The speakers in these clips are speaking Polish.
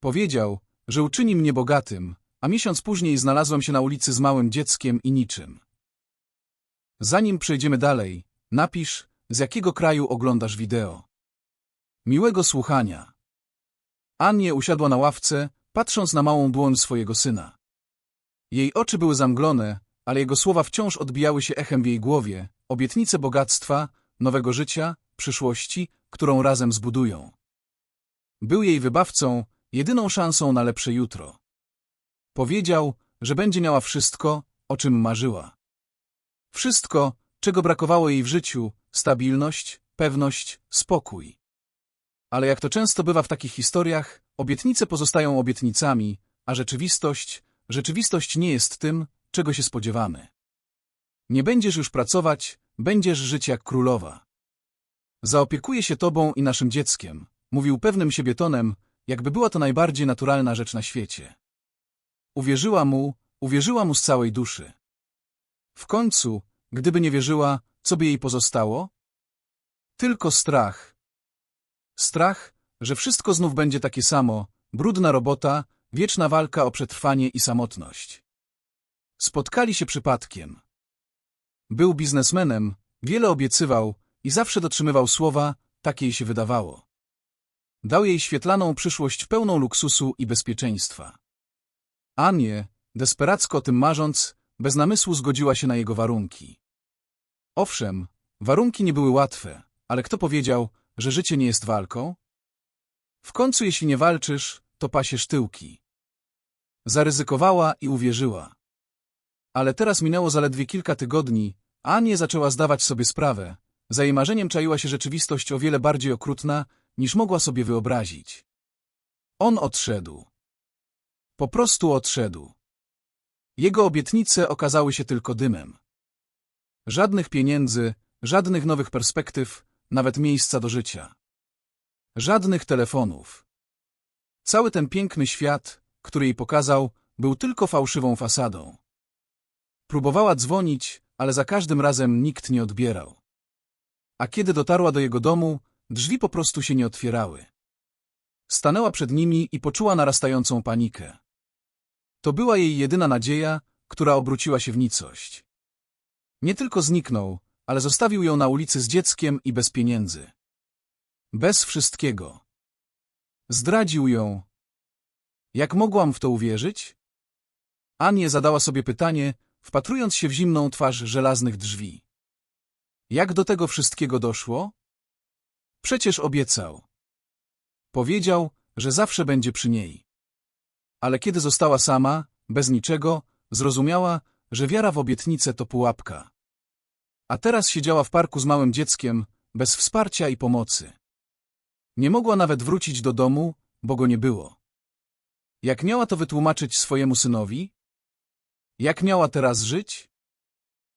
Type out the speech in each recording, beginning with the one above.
Powiedział, że uczyni mnie bogatym, a miesiąc później znalazłem się na ulicy z małym dzieckiem i niczym. Zanim przejdziemy dalej, napisz, z jakiego kraju oglądasz wideo. Miłego słuchania. Annie usiadła na ławce, patrząc na małą dłoń swojego syna. Jej oczy były zamglone, ale jego słowa wciąż odbijały się echem w jej głowie, obietnice bogactwa, nowego życia, przyszłości, którą razem zbudują. Był jej wybawcą, jedyną szansą na lepsze jutro. Powiedział, że będzie miała wszystko, o czym marzyła. Wszystko, czego brakowało jej w życiu, stabilność, pewność, spokój. Ale jak to często bywa w takich historiach, obietnice pozostają obietnicami, a rzeczywistość, rzeczywistość nie jest tym, czego się spodziewamy. Nie będziesz już pracować, będziesz żyć jak królowa. Zaopiekuję się tobą i naszym dzieckiem, mówił pewnym siebie tonem, jakby była to najbardziej naturalna rzecz na świecie. Uwierzyła mu, uwierzyła mu z całej duszy. W końcu, gdyby nie wierzyła, co by jej pozostało? Tylko strach. Strach, że wszystko znów będzie takie samo, brudna robota, wieczna walka o przetrwanie i samotność. Spotkali się przypadkiem. Był biznesmenem, wiele obiecywał i zawsze dotrzymywał słowa, tak jej się wydawało. Dał jej świetlaną przyszłość pełną luksusu i bezpieczeństwa. Anie, desperacko tym marząc, bez namysłu zgodziła się na jego warunki. Owszem, warunki nie były łatwe, ale kto powiedział, że życie nie jest walką? W końcu jeśli nie walczysz, to pasiesz tyłki. Zaryzykowała i uwierzyła. Ale teraz minęło zaledwie kilka tygodni, a Anie zaczęła zdawać sobie sprawę. Za jej marzeniem czaiła się rzeczywistość o wiele bardziej okrutna, niż mogła sobie wyobrazić. On odszedł. Po prostu odszedł. Jego obietnice okazały się tylko dymem. Żadnych pieniędzy, żadnych nowych perspektyw, nawet miejsca do życia. Żadnych telefonów. Cały ten piękny świat, który jej pokazał, był tylko fałszywą fasadą. Próbowała dzwonić, ale za każdym razem nikt nie odbierał. A kiedy dotarła do jego domu, drzwi po prostu się nie otwierały. Stanęła przed nimi i poczuła narastającą panikę. To była jej jedyna nadzieja, która obróciła się w nicość. Nie tylko zniknął, ale zostawił ją na ulicy z dzieckiem i bez pieniędzy. Bez wszystkiego. Zdradził ją. Jak mogłam w to uwierzyć? Anie zadała sobie pytanie, wpatrując się w zimną twarz żelaznych drzwi. Jak do tego wszystkiego doszło? Przecież obiecał. Powiedział, że zawsze będzie przy niej. Ale kiedy została sama, bez niczego, zrozumiała, że wiara w obietnicę to pułapka. A teraz siedziała w parku z małym dzieckiem, bez wsparcia i pomocy. Nie mogła nawet wrócić do domu, bo go nie było. Jak miała to wytłumaczyć swojemu synowi? Jak miała teraz żyć?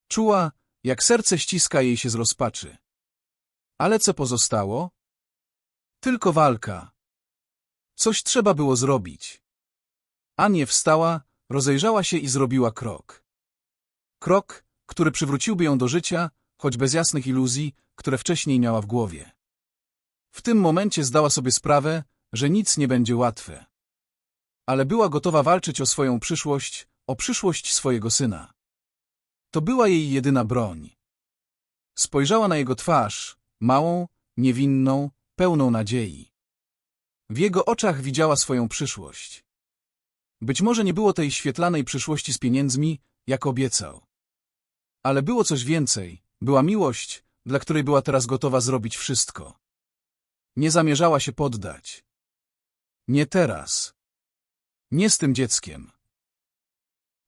Czuła, jak serce ściska jej się z rozpaczy. Ale co pozostało? Tylko walka. Coś trzeba było zrobić. Anie wstała, rozejrzała się i zrobiła krok. Krok, który przywróciłby ją do życia, choć bez jasnych iluzji, które wcześniej miała w głowie. W tym momencie zdała sobie sprawę, że nic nie będzie łatwe. Ale była gotowa walczyć o swoją przyszłość, o przyszłość swojego syna. To była jej jedyna broń. Spojrzała na jego twarz, małą, niewinną, pełną nadziei. W jego oczach widziała swoją przyszłość. Być może nie było tej świetlanej przyszłości z pieniędzmi, jak obiecał. Ale było coś więcej, była miłość, dla której była teraz gotowa zrobić wszystko. Nie zamierzała się poddać. Nie teraz. Nie z tym dzieckiem.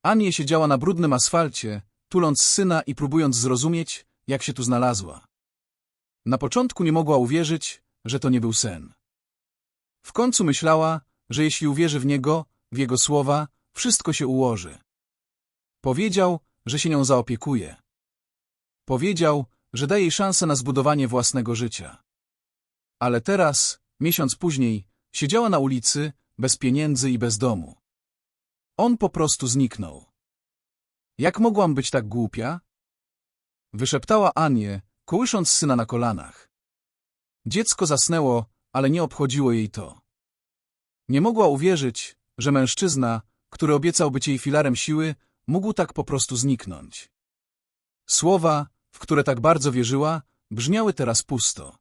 Anie siedziała na brudnym asfalcie, tuląc syna i próbując zrozumieć, jak się tu znalazła. Na początku nie mogła uwierzyć, że to nie był sen. W końcu myślała, że jeśli uwierzy w niego, w jego słowa, wszystko się ułoży. Powiedział, że się nią zaopiekuje. Powiedział, że daje jej szansę na zbudowanie własnego życia. Ale teraz, miesiąc później, siedziała na ulicy, bez pieniędzy i bez domu. On po prostu zniknął. Jak mogłam być tak głupia? Wyszeptała Anię, kołysząc syna na kolanach. Dziecko zasnęło, ale nie obchodziło jej to. Nie mogła uwierzyć, że mężczyzna, który obiecał być jej filarem siły, mógł tak po prostu zniknąć. Słowa, w które tak bardzo wierzyła, brzmiały teraz pusto.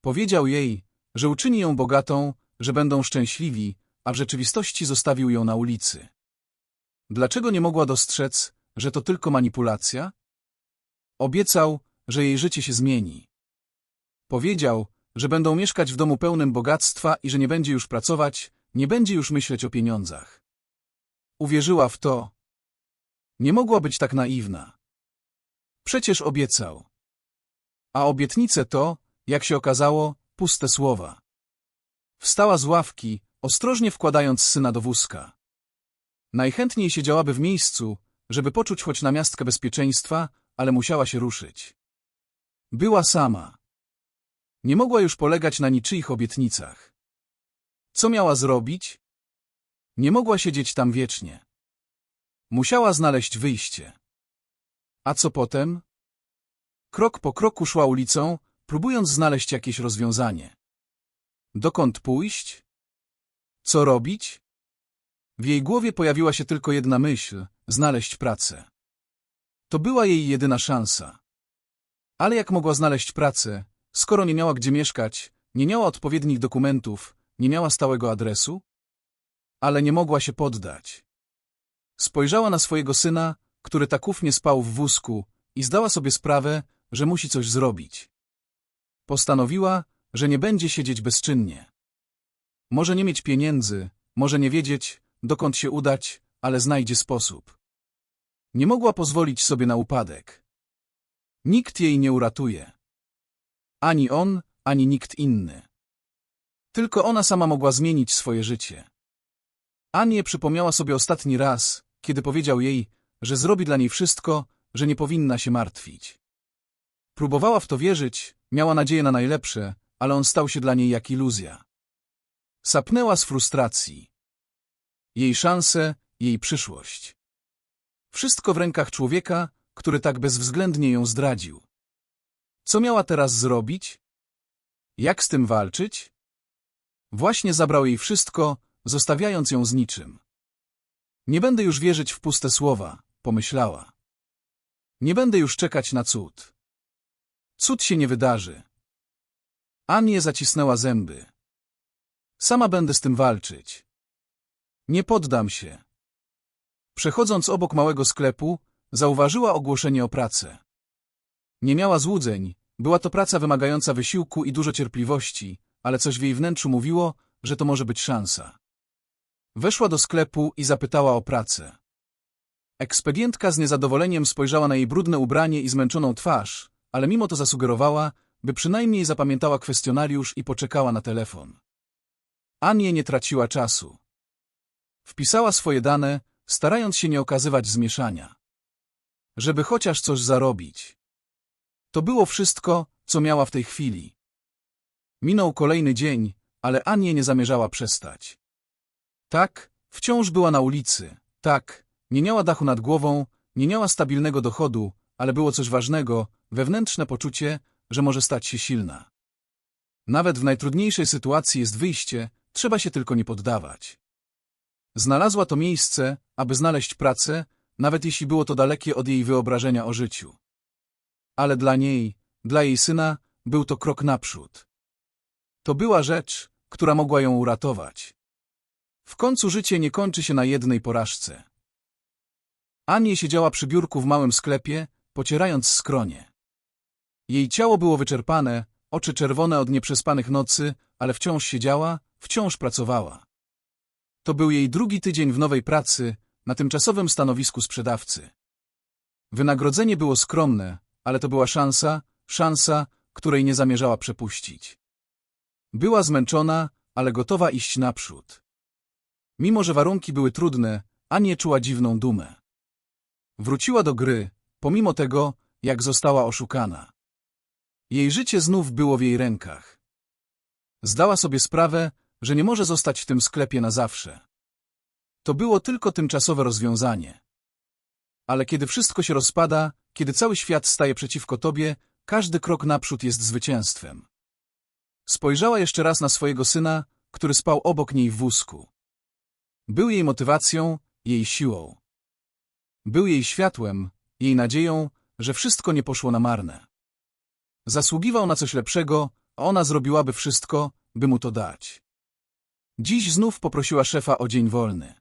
Powiedział jej, że uczyni ją bogatą, że będą szczęśliwi, a w rzeczywistości zostawił ją na ulicy. Dlaczego nie mogła dostrzec, że to tylko manipulacja? Obiecał, że jej życie się zmieni. Powiedział, że będą mieszkać w domu pełnym bogactwa i że nie będzie już pracować, nie będzie już myśleć o pieniądzach. Uwierzyła w to. Nie mogła być tak naiwna. Przecież obiecał. A obietnice to, jak się okazało, puste słowa. Wstała z ławki, ostrożnie wkładając syna do wózka. Najchętniej siedziałaby w miejscu, żeby poczuć choć na miastkę bezpieczeństwa, ale musiała się ruszyć. Była sama. Nie mogła już polegać na niczyich obietnicach. Co miała zrobić? Nie mogła siedzieć tam wiecznie. Musiała znaleźć wyjście. A co potem? Krok po kroku szła ulicą, próbując znaleźć jakieś rozwiązanie. Dokąd pójść? Co robić? W jej głowie pojawiła się tylko jedna myśl – znaleźć pracę. To była jej jedyna szansa. Ale jak mogła znaleźć pracę, skoro nie miała gdzie mieszkać, nie miała odpowiednich dokumentów, nie miała stałego adresu? Ale nie mogła się poddać. Spojrzała na swojego syna, który tak ufnie spał w wózku i zdała sobie sprawę, że musi coś zrobić. Postanowiła, że nie będzie siedzieć bezczynnie. Może nie mieć pieniędzy, może nie wiedzieć, dokąd się udać, ale znajdzie sposób. Nie mogła pozwolić sobie na upadek. Nikt jej nie uratuje. Ani on, ani nikt inny. Tylko ona sama mogła zmienić swoje życie. Anię przypomniała sobie ostatni raz, kiedy powiedział jej, że zrobi dla niej wszystko, że nie powinna się martwić. Próbowała w to wierzyć, miała nadzieję na najlepsze, ale on stał się dla niej jak iluzja. Sapnęła z frustracji. Jej szanse, jej przyszłość. Wszystko w rękach człowieka, który tak bezwzględnie ją zdradził. Co miała teraz zrobić? Jak z tym walczyć? Właśnie zabrał jej wszystko, zostawiając ją z niczym. Nie będę już wierzyć w puste słowa, pomyślała. Nie będę już czekać na cud. Cud się nie wydarzy. Anię zacisnęła zęby. Sama będę z tym walczyć. Nie poddam się. Przechodząc obok małego sklepu, zauważyła ogłoszenie o pracę. Nie miała złudzeń, była to praca wymagająca wysiłku i dużo cierpliwości, ale coś w jej wnętrzu mówiło, że to może być szansa. Weszła do sklepu i zapytała o pracę. Ekspedientka z niezadowoleniem spojrzała na jej brudne ubranie i zmęczoną twarz, ale mimo to zasugerowała, by przynajmniej zapamiętała kwestionariusz i poczekała na telefon. Anie nie traciła czasu. Wpisała swoje dane, starając się nie okazywać zmieszania. Żeby chociaż coś zarobić. To było wszystko, co miała w tej chwili. Minął kolejny dzień, ale Anie nie zamierzała przestać. Tak, wciąż była na ulicy. Tak, nie miała dachu nad głową, nie miała stabilnego dochodu, ale było coś ważnego, wewnętrzne poczucie, że może stać się silna. Nawet w najtrudniejszej sytuacji jest wyjście, trzeba się tylko nie poddawać. Znalazła to miejsce, aby znaleźć pracę, nawet jeśli było to dalekie od jej wyobrażenia o życiu. Ale dla niej, dla jej syna, był to krok naprzód. To była rzecz, która mogła ją uratować. W końcu życie nie kończy się na jednej porażce. Anie siedziała przy biurku w małym sklepie, pocierając skronie. Jej ciało było wyczerpane, oczy czerwone od nieprzespanych nocy, ale wciąż siedziała, wciąż pracowała. To był jej drugi tydzień w nowej pracy, na tymczasowym stanowisku sprzedawcy. Wynagrodzenie było skromne, ale to była szansa, szansa, której nie zamierzała przepuścić. Była zmęczona, ale gotowa iść naprzód. Mimo, że warunki były trudne, Anie czuła dziwną dumę. Wróciła do gry, pomimo tego, jak została oszukana. Jej życie znów było w jej rękach. Zdała sobie sprawę, że nie może zostać w tym sklepie na zawsze. To było tylko tymczasowe rozwiązanie. Ale kiedy wszystko się rozpada, kiedy cały świat staje przeciwko tobie, każdy krok naprzód jest zwycięstwem. Spojrzała jeszcze raz na swojego syna, który spał obok niej w wózku. Był jej motywacją, jej siłą. Był jej światłem, jej nadzieją, że wszystko nie poszło na marne. Zasługiwał na coś lepszego, a ona zrobiłaby wszystko, by mu to dać. Dziś znów poprosiła szefa o dzień wolny.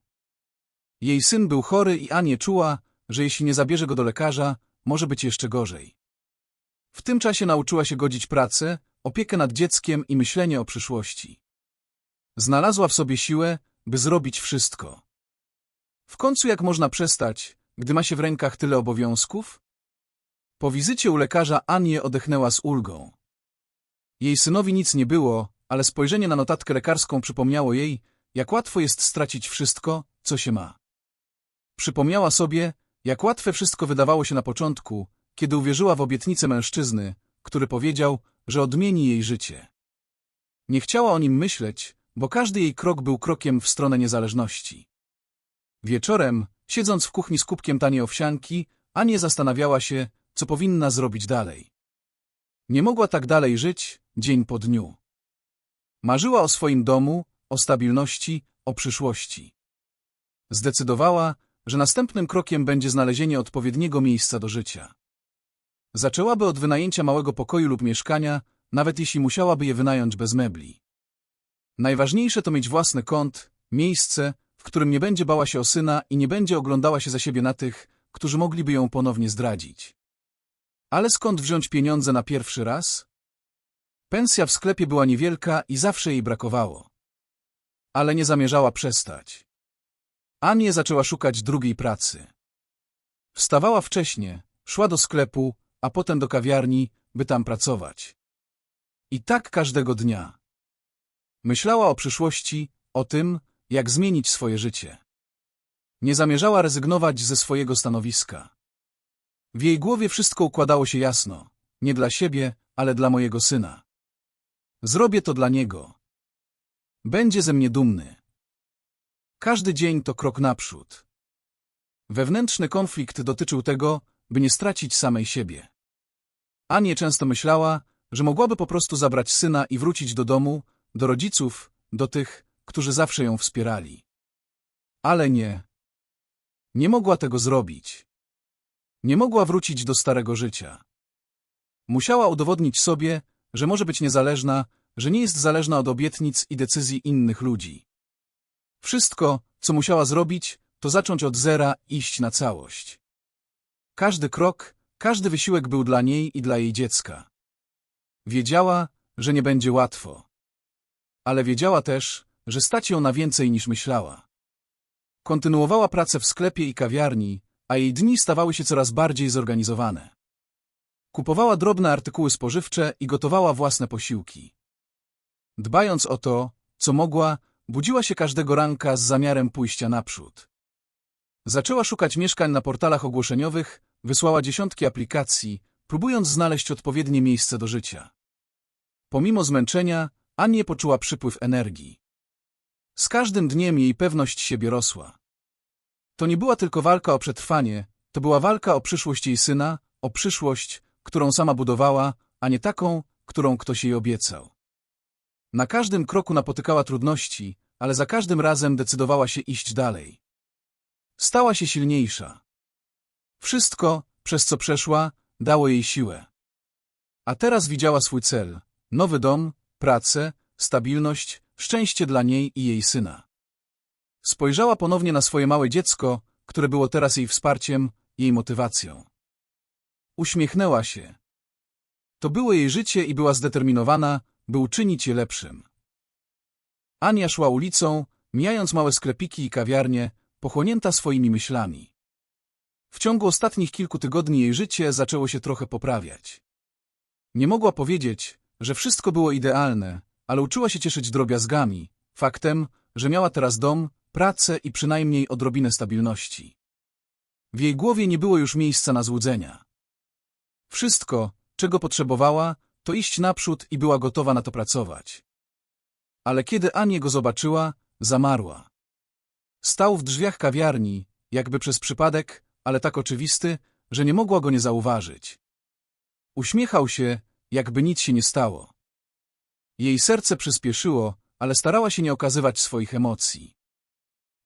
Jej syn był chory i Anie czuła, że jeśli nie zabierze go do lekarza, może być jeszcze gorzej. W tym czasie nauczyła się godzić pracę, opiekę nad dzieckiem i myślenie o przyszłości. Znalazła w sobie siłę, by zrobić wszystko. W końcu jak można przestać, gdy ma się w rękach tyle obowiązków? Po wizycie u lekarza Anię odechnęła z ulgą. Jej synowi nic nie było, ale spojrzenie na notatkę lekarską przypomniało jej, jak łatwo jest stracić wszystko, co się ma. Przypomniała sobie, jak łatwe wszystko wydawało się na początku, kiedy uwierzyła w obietnicę mężczyzny, który powiedział, że odmieni jej życie. Nie chciała o nim myśleć, bo każdy jej krok był krokiem w stronę niezależności. Wieczorem, siedząc w kuchni z kubkiem taniej owsianki, Anie zastanawiała się, co powinna zrobić dalej. Nie mogła tak dalej żyć, dzień po dniu. Marzyła o swoim domu, o stabilności, o przyszłości. Zdecydowała, że następnym krokiem będzie znalezienie odpowiedniego miejsca do życia. Zaczęłaby od wynajęcia małego pokoju lub mieszkania, nawet jeśli musiałaby je wynająć bez mebli. Najważniejsze to mieć własny kąt, miejsce, w którym nie będzie bała się o syna i nie będzie oglądała się za siebie na tych, którzy mogliby ją ponownie zdradzić. Ale skąd wziąć pieniądze na pierwszy raz? Pensja w sklepie była niewielka i zawsze jej brakowało. Ale nie zamierzała przestać. Anie zaczęła szukać drugiej pracy. Wstawała wcześnie, szła do sklepu, a potem do kawiarni, by tam pracować. I tak każdego dnia. Myślała o przyszłości, o tym, jak zmienić swoje życie. Nie zamierzała rezygnować ze swojego stanowiska. W jej głowie wszystko układało się jasno. Nie dla siebie, ale dla mojego syna. Zrobię to dla niego. Będzie ze mnie dumny. Każdy dzień to krok naprzód. Wewnętrzny konflikt dotyczył tego, by nie stracić samej siebie. Anie często myślała, że mogłaby po prostu zabrać syna i wrócić do domu, do rodziców, do tych, którzy zawsze ją wspierali. Ale nie. Nie mogła tego zrobić. Nie mogła wrócić do starego życia. Musiała udowodnić sobie, że może być niezależna, że nie jest zależna od obietnic i decyzji innych ludzi. Wszystko, co musiała zrobić, to zacząć od zera iść na całość. Każdy krok, każdy wysiłek był dla niej i dla jej dziecka. Wiedziała, że nie będzie łatwo. Ale wiedziała też, że stać ją na więcej niż myślała. Kontynuowała pracę w sklepie i kawiarni, a jej dni stawały się coraz bardziej zorganizowane. Kupowała drobne artykuły spożywcze i gotowała własne posiłki. Dbając o to, co mogła, budziła się każdego ranka z zamiarem pójścia naprzód. Zaczęła szukać mieszkań na portalach ogłoszeniowych, wysłała dziesiątki aplikacji, próbując znaleźć odpowiednie miejsce do życia. Pomimo zmęczenia, Anie poczuła przypływ energii. Z każdym dniem jej pewność siebie rosła. To nie była tylko walka o przetrwanie, to była walka o przyszłość jej syna, o przyszłość, którą sama budowała, a nie taką, którą ktoś jej obiecał. Na każdym kroku napotykała trudności, ale za każdym razem decydowała się iść dalej. Stała się silniejsza. Wszystko, przez co przeszła, dało jej siłę. A teraz widziała swój cel – nowy dom, pracę, stabilność, szczęście dla niej i jej syna. Spojrzała ponownie na swoje małe dziecko, które było teraz jej wsparciem, jej motywacją. Uśmiechnęła się. To było jej życie i była zdeterminowana, by uczynić je lepszym. Ania szła ulicą, mijając małe sklepiki i kawiarnie, pochłonięta swoimi myślami. W ciągu ostatnich kilku tygodni jej życie zaczęło się trochę poprawiać. Nie mogła powiedzieć, że wszystko było idealne, ale uczyła się cieszyć drobiazgami, faktem, że miała teraz dom, pracę i przynajmniej odrobinę stabilności. W jej głowie nie było już miejsca na złudzenia. Wszystko, czego potrzebowała, to iść naprzód i była gotowa na to pracować. Ale kiedy Anię go zobaczyła, zamarła. Stał w drzwiach kawiarni, jakby przez przypadek, ale tak oczywisty, że nie mogła go nie zauważyć. Uśmiechał się, jakby nic się nie stało. Jej serce przyspieszyło, ale starała się nie okazywać swoich emocji.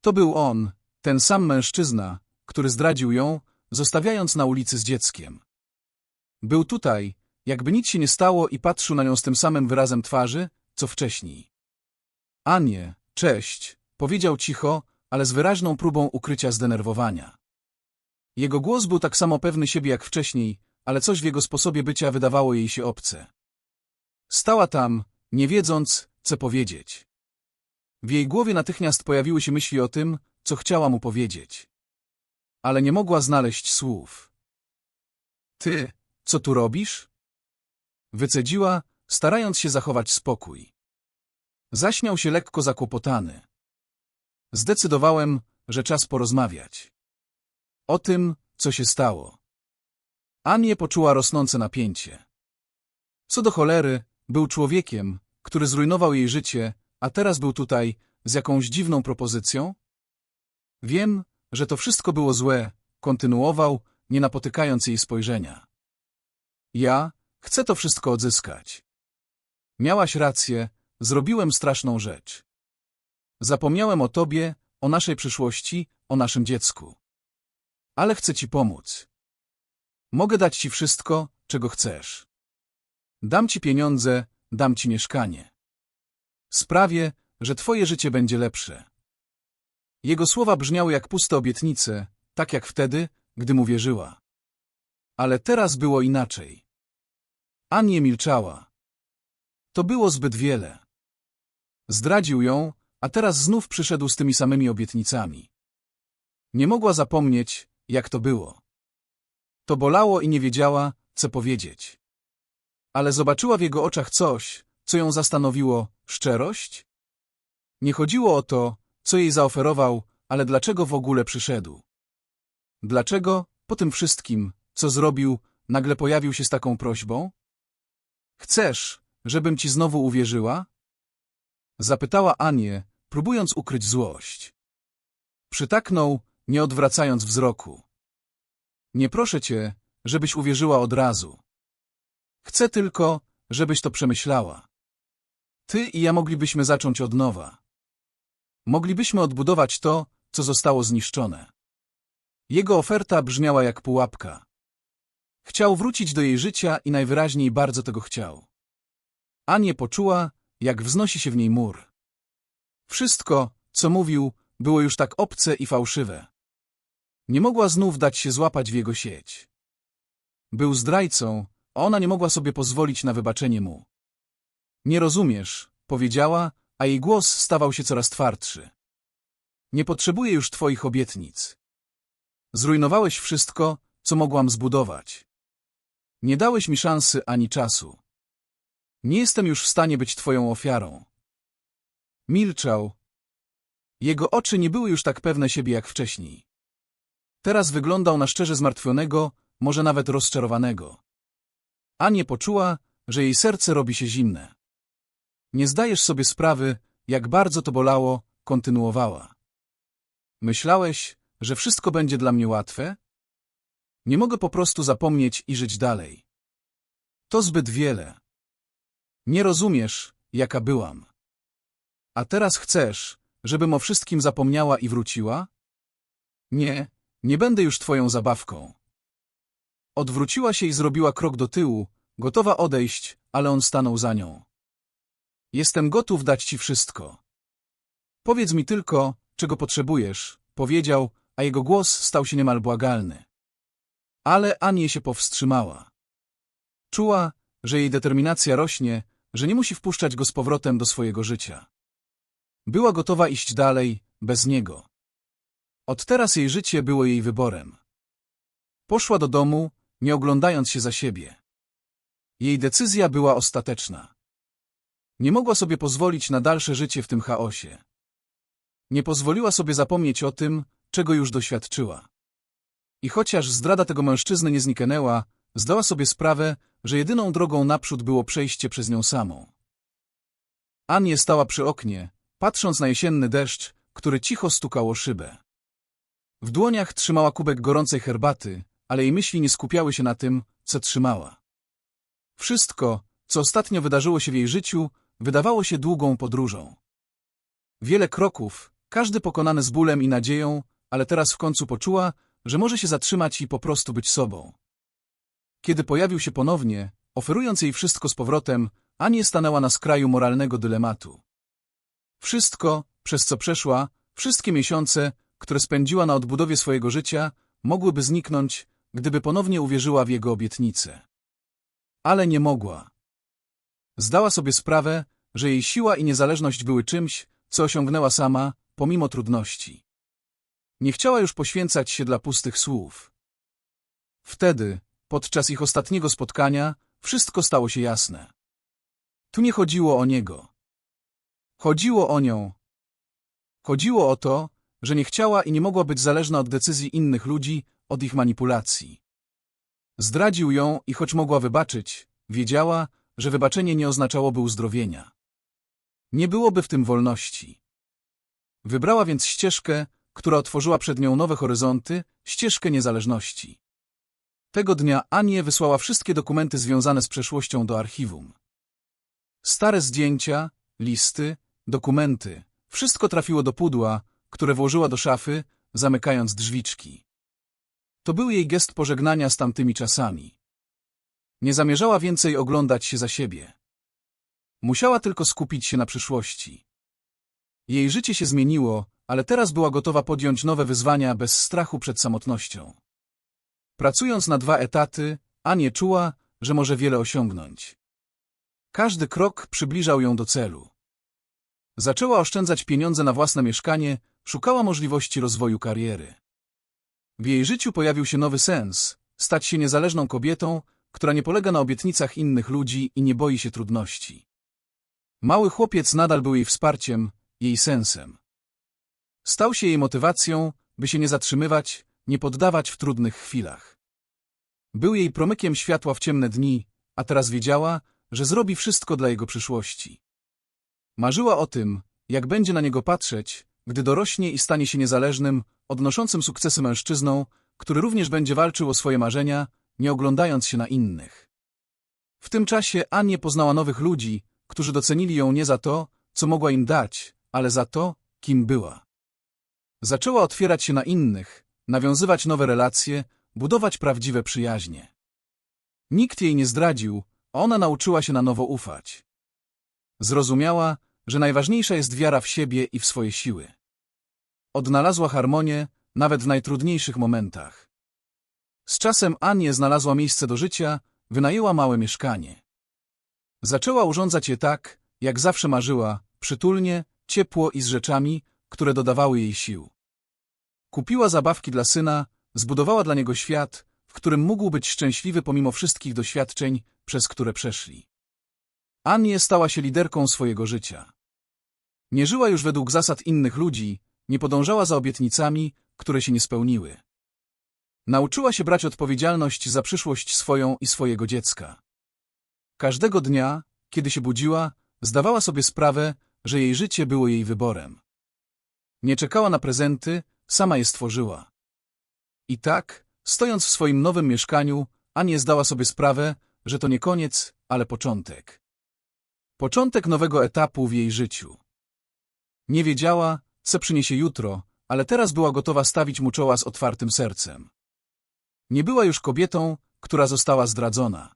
To był on, ten sam mężczyzna, który zdradził ją, zostawiając na ulicy z dzieckiem. Był tutaj, jakby nic się nie stało i patrzył na nią z tym samym wyrazem twarzy, co wcześniej. Anie, cześć, powiedział cicho, ale z wyraźną próbą ukrycia zdenerwowania. Jego głos był tak samo pewny siebie jak wcześniej, ale coś w jego sposobie bycia wydawało jej się obce. Stała tam, nie wiedząc, co powiedzieć. W jej głowie natychmiast pojawiły się myśli o tym, co chciała mu powiedzieć. Ale nie mogła znaleźć słów. Ty, co tu robisz? Wycedziła, starając się zachować spokój. Zaśmiał się lekko zakłopotany. Zdecydowałem, że czas porozmawiać. O tym, co się stało. Anie poczuła rosnące napięcie. Co do cholery, był człowiekiem, który zrujnował jej życie, a teraz był tutaj z jakąś dziwną propozycją? Wiem, że to wszystko było złe, kontynuował, nie napotykając jej spojrzenia. Ja chcę to wszystko odzyskać. Miałaś rację, zrobiłem straszną rzecz. Zapomniałem o tobie, o naszej przyszłości, o naszym dziecku. Ale chcę ci pomóc. Mogę dać ci wszystko, czego chcesz. Dam ci pieniądze, dam ci mieszkanie. Sprawię, że twoje życie będzie lepsze. Jego słowa brzmiały jak puste obietnice, tak jak wtedy, gdy mu wierzyła. Ale teraz było inaczej. Anie milczała. To było zbyt wiele. Zdradził ją, a teraz znów przyszedł z tymi samymi obietnicami. Nie mogła zapomnieć, jak to było. To bolało i nie wiedziała, co powiedzieć. Ale zobaczyła w jego oczach coś, co ją zastanowiło, szczerość? Nie chodziło o to, co jej zaoferował, ale dlaczego w ogóle przyszedł. Dlaczego, po tym wszystkim, co zrobił, nagle pojawił się z taką prośbą? Chcesz, żebym ci znowu uwierzyła? Zapytała Anię, próbując ukryć złość. Przytaknął, nie odwracając wzroku. Nie proszę cię, żebyś uwierzyła od razu. Chcę tylko, żebyś to przemyślała. Ty i ja moglibyśmy zacząć od nowa. Moglibyśmy odbudować to, co zostało zniszczone. Jego oferta brzmiała jak pułapka. Chciał wrócić do jej życia i najwyraźniej bardzo tego chciał. Anie poczuła, jak wznosi się w niej mur. Wszystko, co mówił, było już tak obce i fałszywe. Nie mogła znów dać się złapać w jego sieć. Był zdrajcą, a ona nie mogła sobie pozwolić na wybaczenie mu. Nie rozumiesz, powiedziała, a jej głos stawał się coraz twardszy. Nie potrzebuję już twoich obietnic. Zrujnowałeś wszystko, co mogłam zbudować. Nie dałeś mi szansy ani czasu. Nie jestem już w stanie być twoją ofiarą. Milczał. Jego oczy nie były już tak pewne siebie jak wcześniej. Teraz wyglądał na szczerze zmartwionego, może nawet rozczarowanego. Anie poczuła, że jej serce robi się zimne. Nie zdajesz sobie sprawy, jak bardzo to bolało, kontynuowała. Myślałeś, że wszystko będzie dla mnie łatwe? Nie mogę po prostu zapomnieć i żyć dalej. To zbyt wiele. Nie rozumiesz, jaka byłam. A teraz chcesz, żebym o wszystkim zapomniała i wróciła? Nie, nie będę już twoją zabawką. Odwróciła się i zrobiła krok do tyłu, gotowa odejść, ale on stanął za nią. Jestem gotów dać ci wszystko. Powiedz mi tylko, czego potrzebujesz, powiedział, a jego głos stał się niemal błagalny. Ale Anie się powstrzymała. Czuła, że jej determinacja rośnie, że nie musi wpuszczać go z powrotem do swojego życia. Była gotowa iść dalej, bez niego. Od teraz jej życie było jej wyborem. Poszła do domu, nie oglądając się za siebie. Jej decyzja była ostateczna. Nie mogła sobie pozwolić na dalsze życie w tym chaosie. Nie pozwoliła sobie zapomnieć o tym, czego już doświadczyła. I chociaż zdrada tego mężczyzny nie zniknęła, zdała sobie sprawę, że jedyną drogą naprzód było przejście przez nią samą. Anie stała przy oknie, patrząc na jesienny deszcz, który cicho stukał o szybę. W dłoniach trzymała kubek gorącej herbaty, ale jej myśli nie skupiały się na tym, co trzymała. Wszystko, co ostatnio wydarzyło się w jej życiu, wydawało się długą podróżą. Wiele kroków, każdy pokonany z bólem i nadzieją, ale teraz w końcu poczuła, że może się zatrzymać i po prostu być sobą. Kiedy pojawił się ponownie, oferując jej wszystko z powrotem, Anie stanęła na skraju moralnego dylematu. Wszystko, przez co przeszła, wszystkie miesiące, które spędziła na odbudowie swojego życia, mogłyby zniknąć, gdyby ponownie uwierzyła w jego obietnicę. Ale nie mogła. Zdała sobie sprawę, że jej siła i niezależność były czymś, co osiągnęła sama, pomimo trudności. Nie chciała już poświęcać się dla pustych słów. Wtedy, podczas ich ostatniego spotkania, wszystko stało się jasne. Tu nie chodziło o niego. Chodziło o nią. Chodziło o to, że nie chciała i nie mogła być zależna od decyzji innych ludzi, od ich manipulacji. Zdradził ją i choć mogła wybaczyć, wiedziała, że wybaczenie nie oznaczałoby uzdrowienia. Nie byłoby w tym wolności. Wybrała więc ścieżkę, która otworzyła przed nią nowe horyzonty, ścieżkę niezależności. Tego dnia Anie wysłała wszystkie dokumenty związane z przeszłością do archiwum. Stare zdjęcia, listy, dokumenty, wszystko trafiło do pudła, które włożyła do szafy, zamykając drzwiczki. To był jej gest pożegnania z tamtymi czasami. Nie zamierzała więcej oglądać się za siebie. Musiała tylko skupić się na przyszłości. Jej życie się zmieniło, ale teraz była gotowa podjąć nowe wyzwania bez strachu przed samotnością. Pracując na dwa etaty, Anie czuła, że może wiele osiągnąć. Każdy krok przybliżał ją do celu. Zaczęła oszczędzać pieniądze na własne mieszkanie, szukała możliwości rozwoju kariery. W jej życiu pojawił się nowy sens – stać się niezależną kobietą, która nie polega na obietnicach innych ludzi i nie boi się trudności. Mały chłopiec nadal był jej wsparciem, jej sensem. Stał się jej motywacją, by się nie zatrzymywać, nie poddawać w trudnych chwilach. Był jej promykiem światła w ciemne dni, a teraz wiedziała, że zrobi wszystko dla jego przyszłości. Marzyła o tym, jak będzie na niego patrzeć, gdy dorośnie i stanie się niezależnym, odnoszącym sukcesy mężczyzną, który również będzie walczył o swoje marzenia, nie oglądając się na innych. W tym czasie Annie poznała nowych ludzi, którzy docenili ją nie za to, co mogła im dać, ale za to, kim była. Zaczęła otwierać się na innych, nawiązywać nowe relacje, budować prawdziwe przyjaźnie. Nikt jej nie zdradził, a ona nauczyła się na nowo ufać. Zrozumiała, że najważniejsza jest wiara w siebie i w swoje siły. Odnalazła harmonię, nawet w najtrudniejszych momentach. Z czasem Anie znalazła miejsce do życia, wynajęła małe mieszkanie. Zaczęła urządzać je tak, jak zawsze marzyła, przytulnie, ciepło i z rzeczami, które dodawały jej sił. Kupiła zabawki dla syna, zbudowała dla niego świat, w którym mógł być szczęśliwy pomimo wszystkich doświadczeń, przez które przeszli. Annie stała się liderką swojego życia. Nie żyła już według zasad innych ludzi, nie podążała za obietnicami, które się nie spełniły. Nauczyła się brać odpowiedzialność za przyszłość swoją i swojego dziecka. Każdego dnia, kiedy się budziła, zdawała sobie sprawę, że jej życie było jej wyborem. Nie czekała na prezenty, sama je stworzyła. I tak, stojąc w swoim nowym mieszkaniu, Anie zdała sobie sprawę, że to nie koniec, ale początek. Początek nowego etapu w jej życiu. Nie wiedziała, co przyniesie jutro, ale teraz była gotowa stawić mu czoła z otwartym sercem. Nie była już kobietą, która została zdradzona.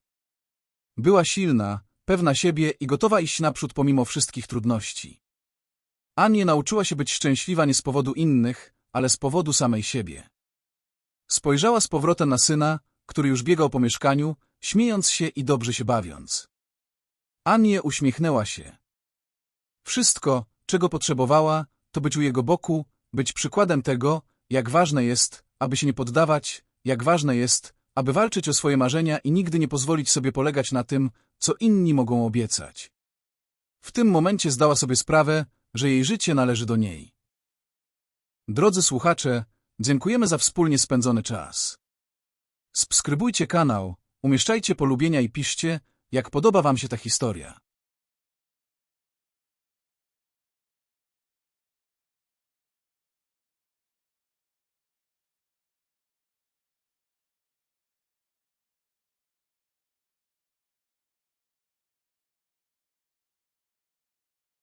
Była silna, pewna siebie i gotowa iść naprzód pomimo wszystkich trudności. Anie nauczyła się być szczęśliwa nie z powodu innych, ale z powodu samej siebie. Spojrzała z powrotem na syna, który już biegał po mieszkaniu, śmiejąc się i dobrze się bawiąc. Anie uśmiechnęła się. Wszystko, czego potrzebowała, to być u jego boku, być przykładem tego, jak ważne jest, aby się nie poddawać, jak ważne jest, aby walczyć o swoje marzenia i nigdy nie pozwolić sobie polegać na tym, co inni mogą obiecać. W tym momencie zdała sobie sprawę, że jej życie należy do niej. Drodzy słuchacze, dziękujemy za wspólnie spędzony czas. Subskrybujcie kanał, umieszczajcie polubienia i piszcie, jak podoba Wam się ta historia.